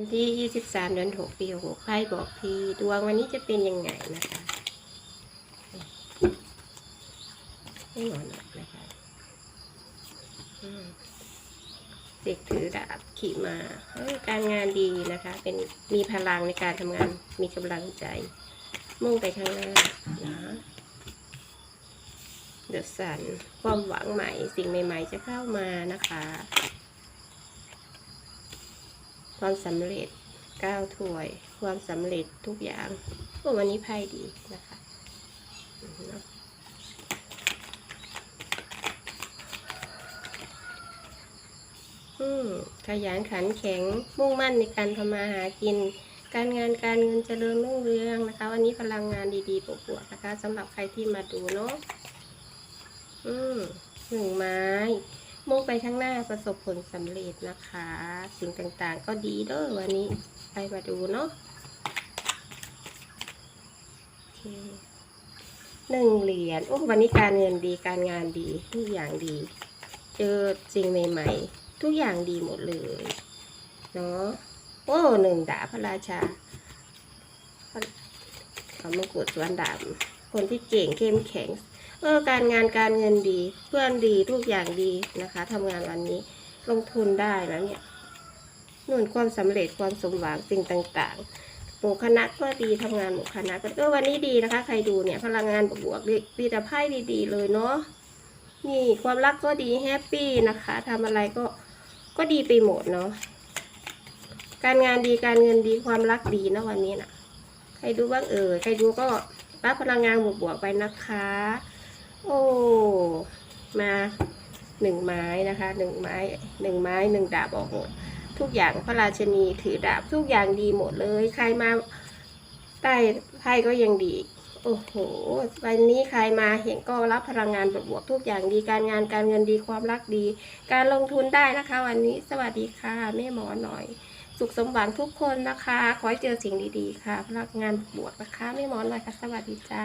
วันที่ 23 เดือน 6 ปี6ไพ่บอกทีดวงวันนี้จะเป็นยังไงนะคะไม่หอนหรอกนะคะเด็กถือดาบขี่มา การงานดีนะคะ เป็นมีพลังในการทำงาน มีกำลังใจ มุ่งไปข้างหน้านะเดือดสันความหวังใหม่ สิ่งใหม่ ๆ จะเข้ามานะคะ ความสำเร็จก้าวถ้วย ความสำเร็จทุกอย่างโอ้วันนี้ไพ่ดีนะคะอืมขยันขันแข็งมุ่งมั่นในการทำมาหากิน การงานการเงินเจริญรุ่งเรืองนะคะ วันนี้พลังงานดีๆบวกๆนะคะสำหรับใครที่มาดูเนาะอืมหนึ่งไม้ มุ่งไปข้างหน้าประสบผลสำเร็จนะคะ สิ่งต่างๆ ก็ดีเด้อวันนี้ไปมาดูเนาะโอเคหนึ่งเหรียญโอ้วันนี้การเงินดีการงานดีทุกอย่างดี เจอสิ่งใหม่ๆ ทุกอย่างดีหมดเลยเนาะโอ้หนึ่งดาพระราชาพระมงกุฎสวนดาคนที่เก่งเข้มแข็ง เออการงานการเงินดี เพื่อนดีทุกอย่างดีนะคะทำงานวันนี้ลงทุนได้แล้วเนี่ยนู่นความสำเร็จความสมหวังสิ่งต่างๆหมู่คณะก็ดีทำงานหมู่คณะก็เออวันนี้ดีนะคะ ใครดูเนี่ยพลังงานบวกๆดีแต่ไพ่ดีๆ เลยเนาะนี่ความรักก็ดีแฮปปี้นะคะทำอะไรก็ก็ดีไปหมดเนาะการงานดีการเงินดีความรักดีนะวันนี้นะใครดูบ้างเออใครดูก็รับพลังงานบวกๆไปนะคะ โอ้มาหนึ่งไม้นะคะหนึ่งไม้หนึ่งไม้หนึ่งดาบออกหมดทุกอย่างพระราชนีถือดาบทุกอย่างดีหมดเลย ใครมาใต้ไพ่ก็ยังดีโอ้โหวันนี้ใครมาเห็นก็รับพลังงานบวกๆทุกอย่างดีการงานการเงินดีความรักดี การลงทุนได้นะคะ วันนี้สวัสดีค่ะแม่หมอหน่อย สุขสมหวังทุกคนนะคะ ขอให้เจอสิ่งดีๆค่ะ พลังงานบวกนะคะแม่หมอหน่อยค่ะสวัสดีจ้า